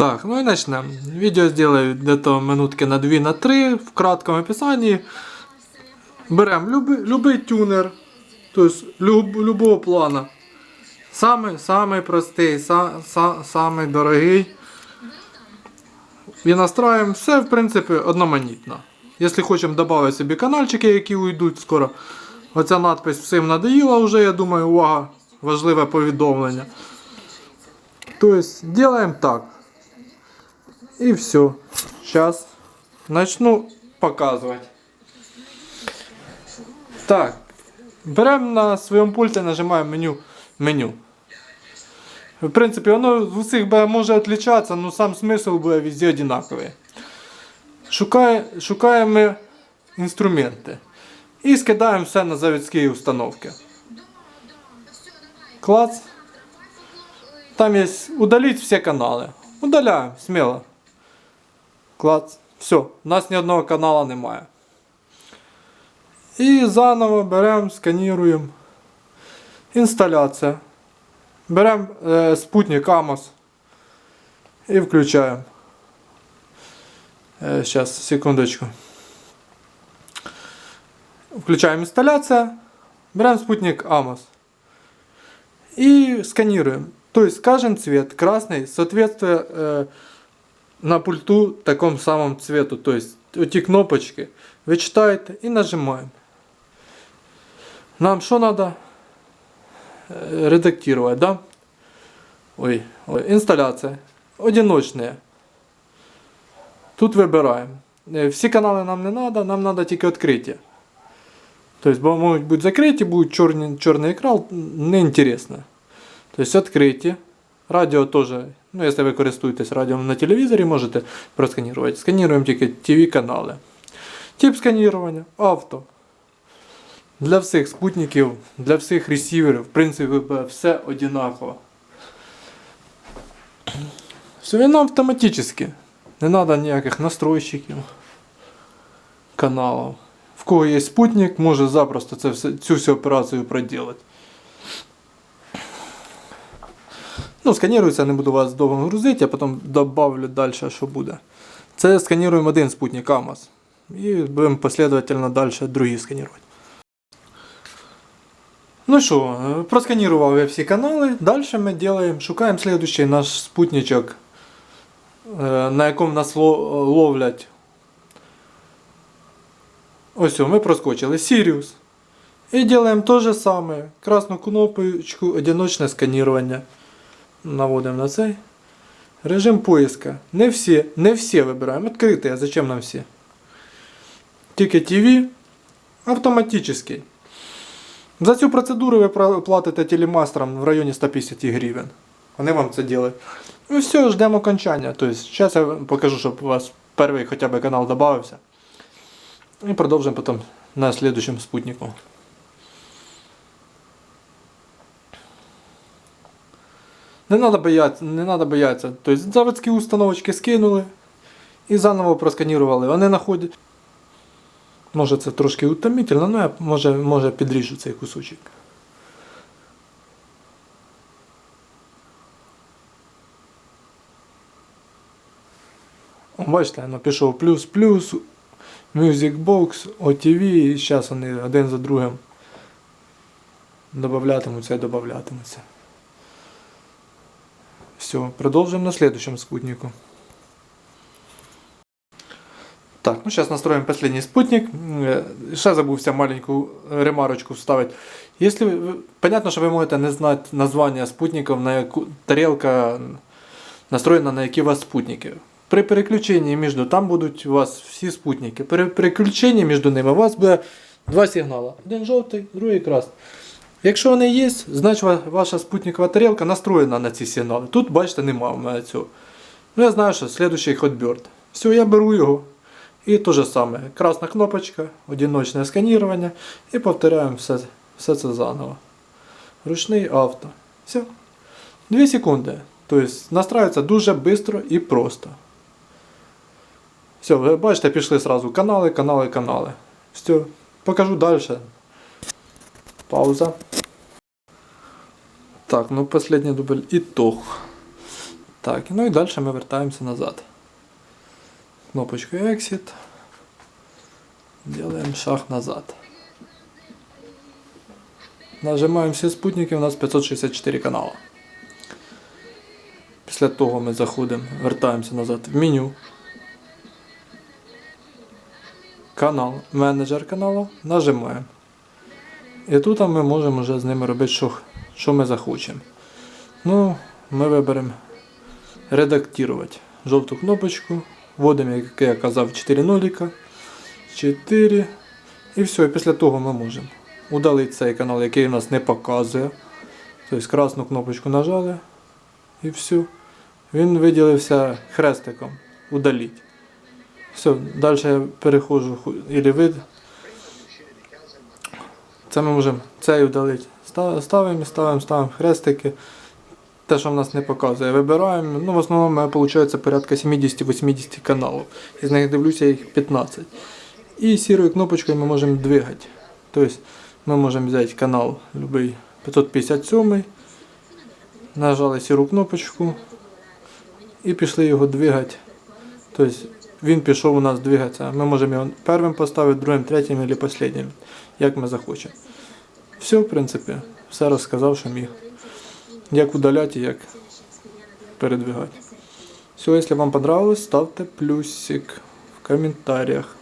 Так, ну и начнем. Видео сделаю где-то минутки на 2 на 3 в кратком описании. Берем любий, любий тюнер, то люб, любого плана. Самый, самый простий, са, са, самий дорогий. І настраиваем все, в принципі, одноманітно. Якщо хочемо додати собі каналчики, які уйдуть скоро. Оця надпись всім надоїла вже, я думаю, увага, важливе повідомлення. Тобто, делаем так. И все. Сейчас начну показывать. Так. Беремо на своєму пульті, нажимаємо меню. меню. В принципі, воно в усіх може відрізнятися, але сам смисл буде везде однаковий. Шукає, шукаємо інструменти. І скидаємо все на заводські установки. Клац. Там є удаліть всі канали. Удаляємо, сміло. Клац. Все, у нас ні одного канала немає. І заново беремо, сканіруємо. Інсталяція. Беремо е, спутник Амос і включаємо. Е, Сейчас, секундочку. Включаємо інсталяція. Беремо спутник Амос. И сканируем. То есть каждый цвет красный соответствует э, на пульту такому самому цвету. То есть эти кнопочки вы читаете и нажимаем. Нам что надо? Э, редактировать, да? Ой, ой, инсталляция. Одиночные. Тут выбираем. Э, Всі канали нам не надо, нам надо тільки відкриті. Тобто, бо можуть бути закриті, буде чорний, чорний екран, неінтересно. Тобто відкриті. Радіо теж, ну, якщо ви користуєтесь радіо на телевізорі, можете просканірувати. Сканіруємо тільки ТВ канали. Тип сканірування авто. Для всіх спутників, для всіх ресіверів, в принципі, все однаково. Все воно автоматично. Не треба ніяких настройщиків каналів. В кого є спутник, може запросто це все, цю всю операцію проделать. Ну, сканірується, не буду вас довго грузити, а потім добавлю далі, що буде. Це сканіруємо один спутник АМАЗ. І будемо послідовательно далі другі сканувати. Ну що, просканірував я всі канали. Далі ми делаем, шукаємо слідуючий наш спутничок, е, на якому нас ловлять Ось ми проскочили Sirius. І робимо те же саме. Красну кнопочку, одиночне сканування. Наводимо на цей. Режим поиска. Не всі, не всі вибираємо. Відкритий, а зачем нам всі? Тільки TV автоматический. За цю процедуру ви платите телемастерам в районі 150 гривень. Вони вам це роблять. Ну все, ждемо окончання. Тобто, зараз я покажу, щоб у вас перший хоча б канал додався. И продолжим потом на следующем спутнику. Не надо бояться, не надо бояться. Тобто заводські установочки скинули і заново просканірували. Вони знаходять. Може це трошки утомительно, але я може, може підріжу цей кусочок. Бачите, напишу плюс-плюс, Music Box, OTV, і зараз вони один за другим додатимуться і додатимуться. Все, продовжуємо на следующем спутнику. Так, ну сейчас настроим последний спутник. Е, Ще забувся маленьку ремарочку вставити. Если понятно, що ви можете не знати названня спутників, на яку тарелка настроєна на які у вас спутники. При переключенні між там будуть у вас всі спутники. При переключенні між ними у вас буде два сигнали. Один жовтий, другий красний. Якщо вони є, значить ваша спутникова тарелка настроєна на ці сигнали. Тут, бачите, немає у мене цього. Ну я знаю, що слідуючий Hotbird. Все, я беру його. І те же саме. Красна кнопочка, одиночне сканування. І повторяємо все, все це заново. Ручний авто. Все. Дві секунди. Тобто настраюється дуже швидко і просто. Все, ви бачите, пішли сразу канали, канали, канали. Все, покажу далі. Пауза. Так, ну последний дубль. Итог. Так, ну і далі ми вертаємося назад. Кнопочку Exit. Делаем шаг назад. Нажимаємо всі спутники, у нас 564 канали. Після того ми заходимо, вертаємося назад в меню. Канал, менеджер каналу, нажимаємо. І тут ми можемо вже з ними робити, що, що ми захочемо. Ну, ми виберемо редактувати жовту кнопочку, вводимо, як я казав, 4 нуліка, 4. І все, і після того ми можемо удалити цей канал, який у нас не показує. Тобто красну кнопочку нажали і все. Він виділився хрестиком. Удаліть. Все, далі я переходжу или вид. Це ми можемо цей удалити. Ставимо, ставимо, ставимо хрестики. Те, що в нас не показує, вибираємо. Ну, в основному виходить порядка 70-80 каналів. Із них дивлюся їх 15. І сірою кнопочкою ми можемо двигати. Тобто ми можемо взяти канал любий 557, нажали сіру кнопочку і пішли його двигати. Тобто він пішов у нас двигатися. Ми можемо його першим поставити, другим, третім або останнім, як ми захочемо. Все, в принципі, все розказав, що міг. Як удаляти як передвигати. Все, якщо вам понравилось, ставте плюсик в комментариях.